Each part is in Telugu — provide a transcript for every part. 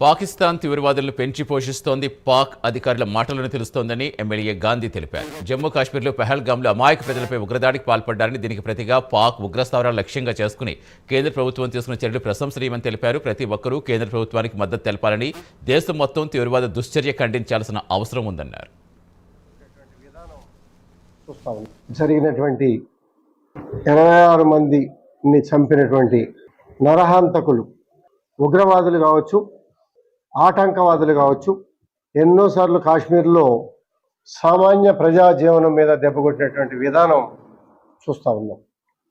పాకిస్తాన్ తీవ్రవాదులను పెంచి పోషిస్తోంది పాక్ అధికారుల మాటలను తెలుస్తోందని ఎమ్మెల్యే గాంధీ తెలిపారు. జమ్మూ కాశ్మీర్లో పెహల్గామ్లో అమాయక ప్రజలపై ఉగ్రదాడికి పాల్పడ్డారని దీనికి ప్రతిగా పాక్ ఉగ్రస్థావరాలు లక్ష్యంగా చేసుకుని కేంద్ర ప్రభుత్వం తీసుకున్న చర్యలు ప్రశంసనీయమని తెలిపారు. ప్రతి ఒక్కరూ కేంద్ర ప్రభుత్వానికి మద్దతు తెలపాలని దేశం మొత్తం తీవ్రవాద దుశ్చర్య ఖండించాల్సిన అవసరం ఉందన్నారు. జరిగినటువంటి ఇరవై ఆరు మందిని చంపినటువంటి నరహాంతకులు ఉగ్రవాదులు కావచ్చు ఆటంకవాదులు కావచ్చు. ఎన్నోసార్లు కాశ్మీర్లో సామాన్య ప్రజా జీవనం మీద దెబ్బకొట్టినటువంటి విధానం చూస్తా ఉన్నాం.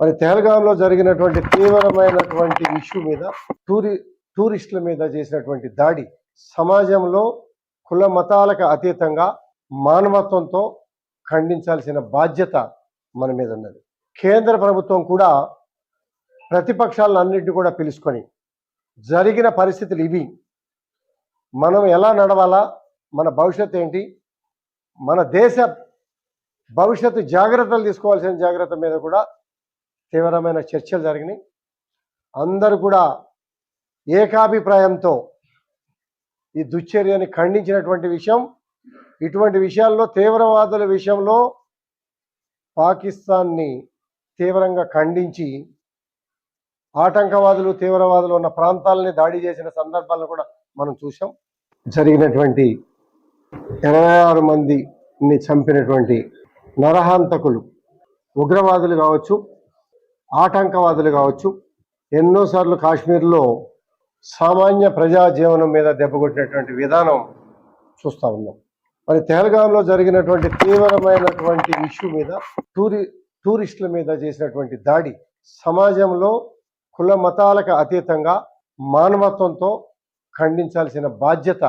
మరి తెహల్గాంలో జరిగినటువంటి తీవ్రమైనటువంటి ఇష్యూ మీద టూరి టూరిస్టుల మీద చేసినటువంటి దాడి సమాజంలో కుల మతాలకు అతీతంగా మానవత్వంతో ఖండించాల్సిన బాధ్యత మన మీద ఉన్నది. కేంద్ర ప్రభుత్వం కూడా ప్రతిపక్షాలను అన్నింటినీ కూడా పిలుచుకొని జరిగిన పరిస్థితులు ఇవి. మనం ఎలా నడవాలా? మన భవిష్యత్తు ఏంటి? మన దేశ భవిష్యత్తు జాగ్రత్తలు తీసుకోవాల్సిన జాగ్రత్త మీద కూడా తీవ్రమైన చర్చలు జరిగినాయి. అందరూ కూడా ఏకాభిప్రాయంతో ఈ దుశ్చర్యని ఖండించినటువంటి విషయం ఇటువంటి విషయాల్లో తీవ్రవాదుల విషయంలో పాకిస్తాన్ని తీవ్రంగా ఖండించి ఆటంకవాదులు తీవ్రవాదులు ఉన్న ప్రాంతాలని దాడి చేసిన సందర్భాలను కూడా మనం చూసాం జరిగినటువంటి ఇరవై ఆరు మందిని చంపినటువంటి నరహాంతకులు ఉగ్రవాదులు కావచ్చు ఆటంకవాదులు కావచ్చు ఎన్నోసార్లు కాశ్మీర్లో సామాన్య ప్రజా జీవనం మీద దెబ్బకొట్టినటువంటి విధానం చూస్తా ఉన్నాం. మరి తెలంగాణలో జరిగినటువంటి తీవ్రమైనటువంటి ఇష్యూ మీద టూరి టూరిస్టుల మీద చేసినటువంటి దాడి సమాజంలో కుల మతాలకు అతీతంగా మానవత్వంతో ఖండించాల్సిన బాధ్యత